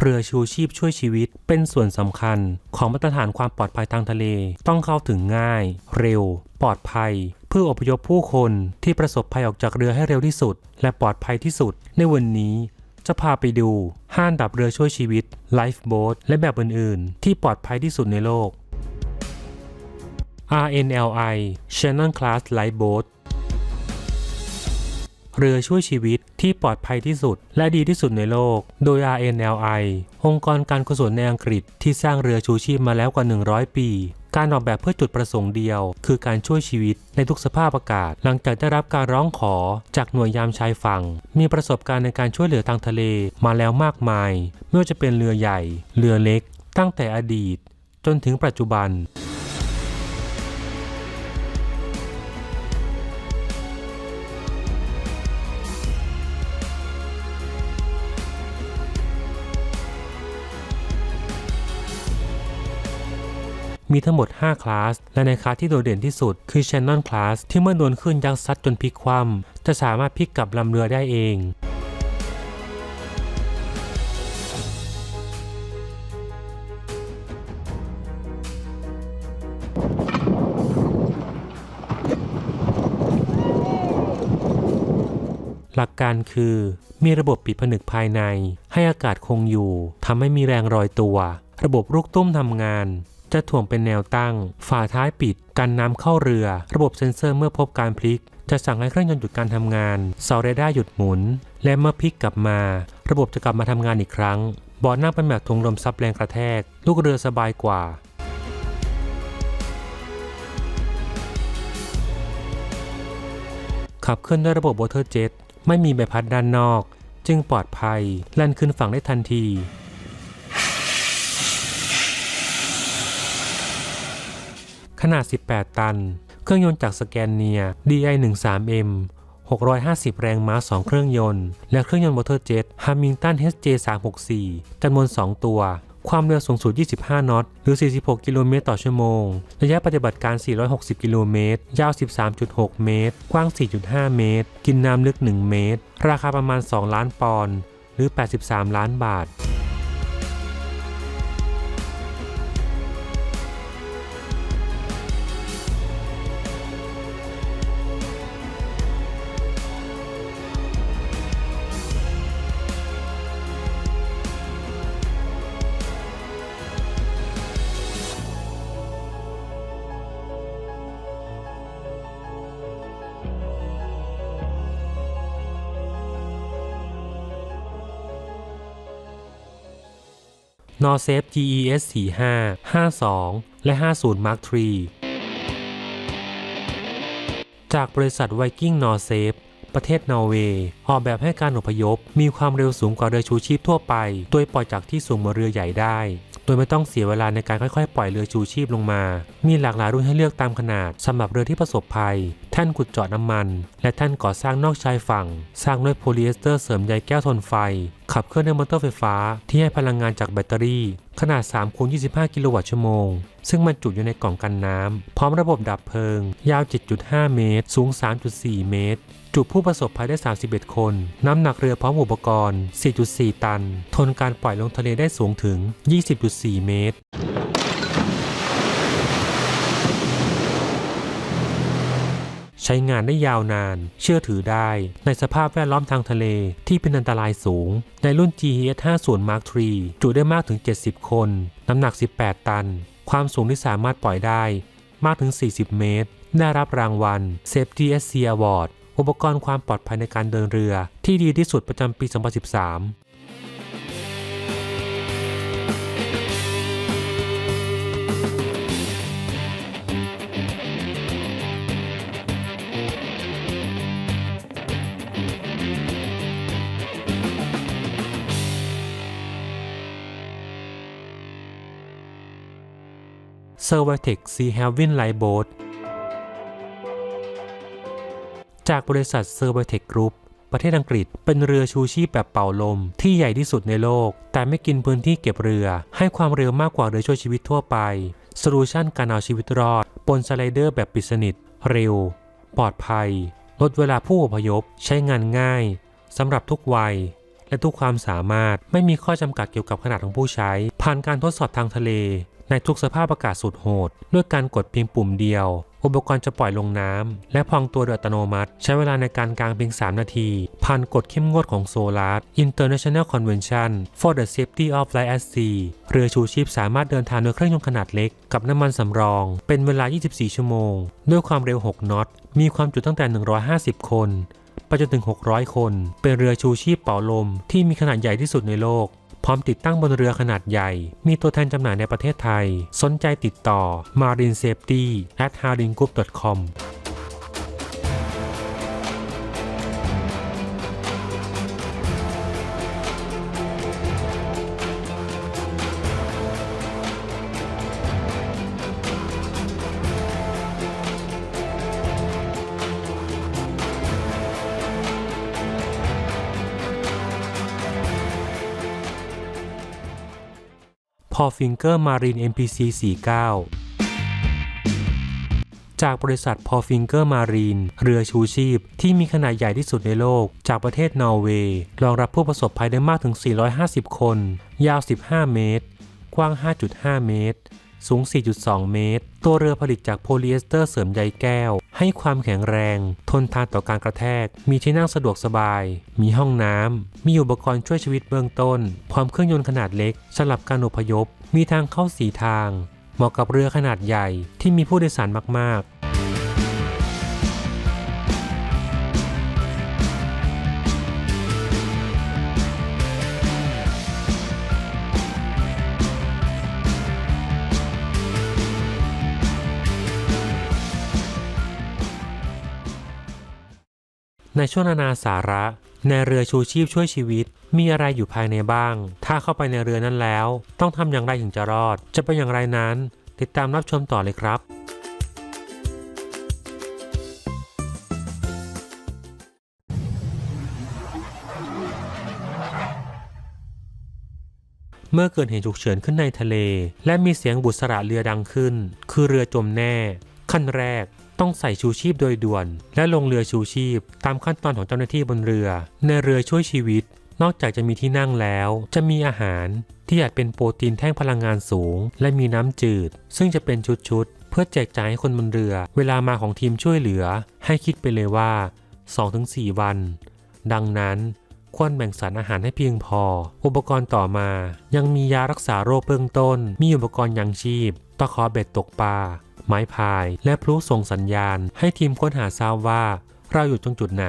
เรือชูชีพช่วยชีวิต เป็นส่วนสำคัญของมาตรฐานความปลอดภัยทางทะเล ต้องเข้าถึงง่าย เร็ว ปลอดภัย เพื่ออพยพผู้คนที่ประสบภัยออกจากเรือให้เร็วที่สุด และปลอดภัยที่สุด ในวันนี้จะพาไปดูห้านดับเรือช่วยชีวิต Life Boat และแบบอื่นๆ ที่ปลอดภัยที่สุดในโลก RNLI Shannon Class Lifeboat เรือช่วยชีวิตที่ปลอดภัยที่สุด และดีที่สุดในโลก โดย RNLI องค์กรการกุศลในอังกฤษที่สร้างเรือชูชีพมาแล้วกว่า 100 ปี การออกแบบเพื่อจุดประสงค์เดียว คือการช่วยชีวิตในทุกสภาพอากาศ หลังจากได้รับการร้องขอจากหน่วยยามชายฝั่ง มีประสบการณ์ในการช่วยเหลือทางทะเลมาแล้วมากมาย ไม่ว่าจะเป็นเรือใหญ่ เรือเล็ก ตั้งแต่อดีต จนถึงปัจจุบัน มีทั้งหมด 5 คลาส และในคลาสที่โดดเด่นที่สุด คือ Shannon Class ที่เมื่อโดนขึ้นยักษ์ซัดจนพลิกคว่ำจะสามารถพลิกกลับลำเรือได้เองหลักการคือมีระบบปิดผนึกภายใน ให้อากาศคงอยู่ทำให้มีแรงรอยตัว ระบบลูกตุ้มทำงาน จะถ่วงเป็นแนวตั้ง ฝาท้ายปิด กันน้ำเข้าเรือ ระบบเซ็นเซอร์เมื่อพบการพลิก จะสั่งให้เครื่องยนต์หยุดการทำงาน เสาเรดาร์หยุดหมุน และเมื่อพลิกกลับมา ระบบจะกลับมาทำงานอีกครั้งบอร์ดนั่งเป็นแบบทงลมซับแรงกระแทก ลูกเรือสบายกว่าขับเคลื่อนด้วยระบบ Water Jet ไม่มีใบพัดด้านนอก จึงปลอดภัยแล่นขึ้นฝั่งได้ทันที ขนาด 18 ตัน เครื่องยนต์จากสแกนเนีย DI13M 650 แรงม้า 2 เครื่องยนต์ และเครื่องยนต์มอเตอร์เจ็ต Hamilton HJ364 จำนวน 2 ตัว ความเร็วสูงสุด 25 นอต หรือ 46 กิโลเมตรต่อชั่วโมง ระยะปฏิบัติการ 460 กิโลเมตร ยาว 13.6 เมตร กว้าง 4.5 เมตร กินน้ำลึก 1 เมตร ราคาประมาณ 2 ล้านปอนด์ หรือ 83 ล้านบาท n o r s a f e GES 45 52 และ 50 Mark III จากบริษัท Viking n o r s a f e ประเทศนอร์เวย์ออกแบบให้การอพยพ มีความเร็วสูงกว่าเรือชูชีพทั่วไป โดยปล่อยจากที่สูงมาเรือใหญ่ได้ โดยไม่ต้องเสียเวลาในการค่อยๆ ปล่อยเรือชูชีพลงมา มีหลากหลายรุ่นให้เลือกตามขนาดสำหรับเรือที่ประสบภัย แท่นขุดเจาะน้ำมัน และแท่นก่อสร้างนอกชายฝั่ง สร้างด้วยโพลีเอสเตอร์เสริมใยแก้วทนไฟ ขับเคลื่อนด้วยมอเตอร์ไฟฟ้าที่ให้พลังงานจากแบตเตอรี่ ขนาด3คูณ25 กิโลวัตต์ชั่วโมง ซึ่งบรรจุอยู่ในกล่องกันน้ำ พร้อมระบบดับเพลิง ยาว 7.5 เมตร สูง 3.4 เมตร จุผู้ประสบภัยได้ 31 คน น้ำหนักเรือพร้อมอุปกรณ์ 4.4 ตัน ทนการปล่อยลงทะเลได้สูงถึง 20.4 เมตร ใช้งานได้ยาวนาน เชื่อถือได้ ในสภาพแวดล้อมทางทะเลที่เป็นอันตรายสูง ในรุ่น GES 50 Mark III จุได้มากถึง 70 คน น้ำหนัก 18 ตัน ความสูงที่สามารถปล่อยได้ มากถึง 40 เมตร ได้รับรางวัล Safety SC Award อุปกรณ์ความปลอดภัยในการเดินเรือที่ดีที่สุดประจำปี 2013 s e r v a t e c Sea Haven Lifeboat จากบริษัท s e r v a t e c Group ประเทศอังกฤษเป็นเรือชูชีพแบบเป่าลมที่ใหญ่ที่สุดในโลก แต่ไม่กินพื้นที่เก็บเรือ ให้ความเร็วมากกว่าเรือช่วยชีวิตทั่วไปโซลูชันการเอาชีวิตรอดบนสไลเดอร์แบบปิดสนิท เร็ว ปลอดภัย ลดเวลาผู้อพยพ ใช้งานง่ายสำหรับทุกวัย และทุกความสามารถไม่มีข้อจำกัดเกี่ยวกับขนาดของผู้ใช้ ผ่านการทดสอบทางทะเล ในทุกสภาพอากาศสุดโหด ด้วยการกดเพียงปุ่มเดียว อุปกรณ์จะปล่อยลงน้ำและพองตัวโดยอัตโนมัติ ใช้เวลาในการกลางเพียง 3 นาที ผ่านกฎเข้มงวดของโซลาร์ International Convention for the Safety of Life at Sea เรือชูชีพสามารถเดินทางโดยเครื่องยนต์ขนาดเล็กกับน้ำมันสำรอง เป็นเวลา 24 ชั่วโมง ด้วยความเร็ว 6 นอต มีความจุตั้งแต่ 150 คนไปจนถึง 600 คน เป็นเรือชูชีพเป่าลมที่มีขนาดใหญ่ที่สุดในโลก พร้อมติดตั้งบนเรือขนาดใหญ่ มีตัวแทนจำหน่ายในประเทศไทย สนใจติดต่อ marinesafety@hardingroup.com พอฟิงเกอร์มารีน MPC 49 จากบริษัทพอฟิงเกอร์มารีนเรือชูชีพ ที่มีขนาดใหญ่ที่สุดในโลก จากประเทศนอร์เวย์รองรับผู้ประสบภัยได้มากถึง 450 คน ยาว 15 เมตร กว้าง 5.5 เมตร สูง 4.2 เมตร ตัวเรือผลิตจากโพลีเอสเตอร์เสริมใยแก้ว ให้ความแข็งแรง ทนทานต่อการกระแทก มีที่นั่งสะดวกสบาย มีห้องน้ำ มีอุปกรณ์ช่วยชีวิตเบื้องต้น พร้อมเครื่องยนต์ขนาดเล็กสำหรับการอพยพ มีทางเข้าสีทาง เหมาะกับเรือขนาดใหญ่ที่มีผู้โดยสารมากๆ ในช่วงนานาสาระ ในเรือชูชีพช่วยชีวิต มีอะไรอยู่ภายในบ้าง ถ้าเข้าไปในเรือนั้นแล้ว ต้องทำอย่างไรถึงจะรอด จะเป็นอย่างไรนั้น ติดตามรับชมต่อเลยครับเมื่อเกิดเหตุฉุกเฉินขึ้นในทะเล และมีเสียงบุษราเรือดังขึ้น คือเรือจมแน่ ขั้นแรก ต้องใส่ชูชีพโดยด่วน และลงเรือชูชีพ ตามขั้นตอนของเจ้าหน้าที่บนเรือ ในเรือช่วยชีวิต นอกจากจะมีที่นั่งแล้ว จะมีอาหาร ที่อาจเป็นโปรตีนแท่งพลังงานสูง และมีน้ำจืด ซึ่งจะเป็นชุดๆเพื่อแจกจ่ายให้คนบนเรือ เวลามาของทีมช่วยเหลือ ให้คิดไปเลยว่า 2-4 วัน ดังนั้นควรแบ่งสารอาหารให้เพียงพอ อุปกรณ์ต่อมา ยังมียารักษาโรคเบื้องต้น มีอุปกรณ์ยังชีพ ตะขอเบ็ดตกปลา ไม้พายและพลุส่งสัญญาณ ให้ทีมค้นหาทราบว่า เราอยู่ตรงจุดไหน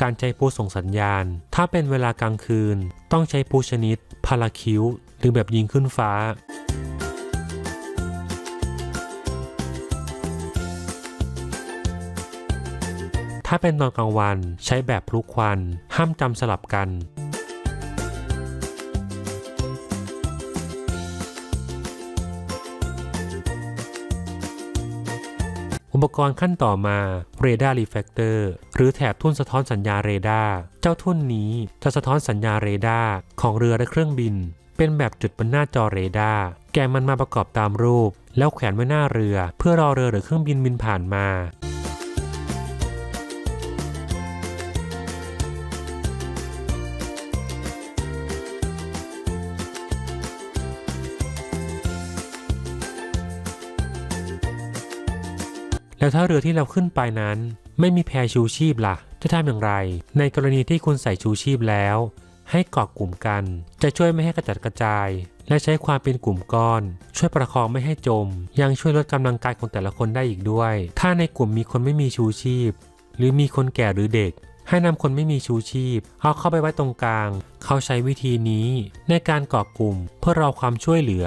การใช้พลุส่งสัญญาณ ถ้าเป็นเวลากลางคืน ต้องใช้พลุชนิดพาราคิวหรือแบบยิงขึ้นฟ้าถ้าเป็นตอนกลางวันใช้แบบพลุควัน ห้ามจำสลับกัน อุปกรณ์ขั้นต่อมาเรดาร์รีเฟกเตอร์หรือแถบทุ่นสะท้อนสัญญาเรดาร์เจ้าทุ่นนี้จะสะท้อนสัญญาเรดาร์ของเรือและเครื่องบิน เป็นแบบจุดบนหน้าจอเรดาร์แกะมันมาประกอบตามรูป แล้วแขวนไว้หน้าเรือ เพื่อรอเรือหรือเครื่องบินบินผ่านมา แล้วถ้าเรือที่เราขึ้นไปนั้น ไม่มีแพชูชีพล่ะ จะทำอย่างไร ในกรณีที่คุณใส่ชูชีพแล้ว ให้เกาะกลุ่มกัน จะช่วยไม่ให้กระจัดกระจาย และใช้ความเป็นกลุ่มก้อน ช่วยประคองไม่ให้จม ยังช่วยลดกำลังกายของแต่ละคนได้อีกด้วย ถ้าในกลุ่มมีคนไม่มีชูชีพ หรือมีคนแก่หรือเด็กให้นำคนไม่มีชูชีพเอาเข้าไปไว้ตรงกลาง เขาใช้วิธีนี้ในการเกาะกลุ่มเพื่อรอความช่วยเหลือ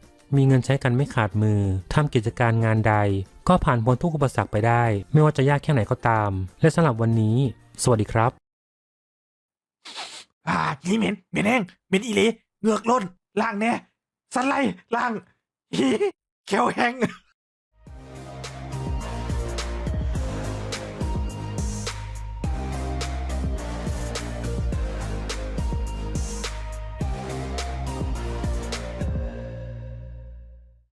มีเงินใช้กันไม่ขาดมือทำกิจการงานใด ก็ผ่านพ้นทุกอุปสรรคไปได้ ไม่ว่าจะยากแค่ไหนก็ตาม และสำหรับวันนี้ สวัสดีครับอ่าหีเหม็นเหม็นแห้งเหม็นอีเลเหงือกล้นล่างแน่สันไลล่างเขียวแห้ง